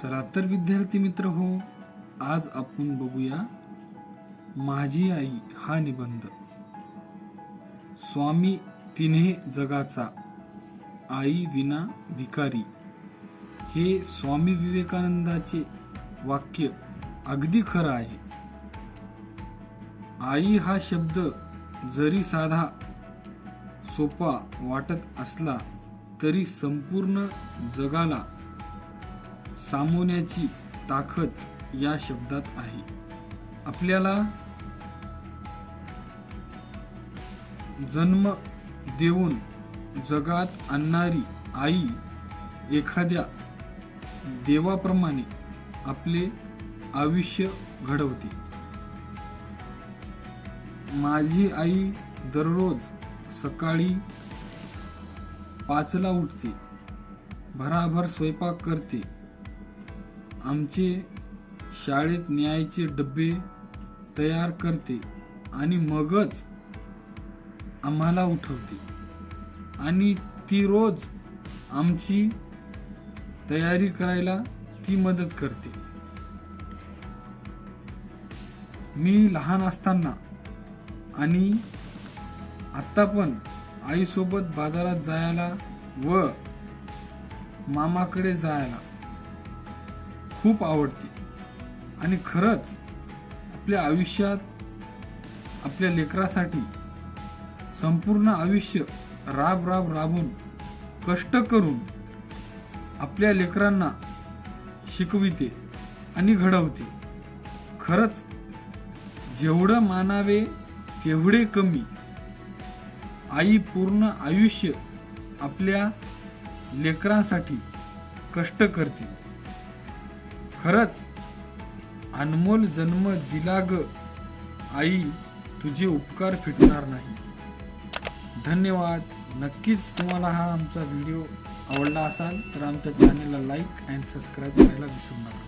चला तर विद्यार्थी मित्र हो आज आपण बघूया माझी आई हा निबंध. स्वामी तिन्हे जगाचा आई विना भिकारी. हे स्वामी विवेकानंदाचे वाक्य अगदी खरं आहे. आई हा शब्द जरी साधा सोपा वाटत असला तरी संपूर्ण जगाला सामवण्याची ताकद या शब्दात आहे. आपल्याला जन्म देऊन जगात आणणारी आई एखाद्या देवाप्रमाणे आपले आयुष्य घडवते. माझी आई दररोज सकाळी पाचला उठते. भराभर स्वयंपाक करते. आमचे शाळेत न्यायचे डब्बे तयार करते आणि मगच आम्हाला उठवते. आणि ती रोज आमची तयारी करायला ती मदत करते. मी लहान असताना आणि आत्ता पण आईसोबत बाजारात जायला व मामाकडे जायला खूप आवडते. आणि खरंच आपल्या आयुष्यात आपल्या लेकरासाठी संपूर्ण आयुष्य राब राब राबून कष्ट करून आपल्या लेकरांना शिकविते आणि घडवते. खरंच जेवढं मानावे तेवढे कमी. आई पूर्ण आयुष्य आपल्या लेकरांसाठी कष्ट करते. खरंच अनमोल जन्म दिला ग आई तुझे उपकार फिटणार नाही. धन्यवाद. नक्कीच तुम्हाला हा आमचा व्हिडिओ आवडला असाल तर आमच्या चॅनेलला लाईक अँड सबस्क्राईब करायला विसरू नका.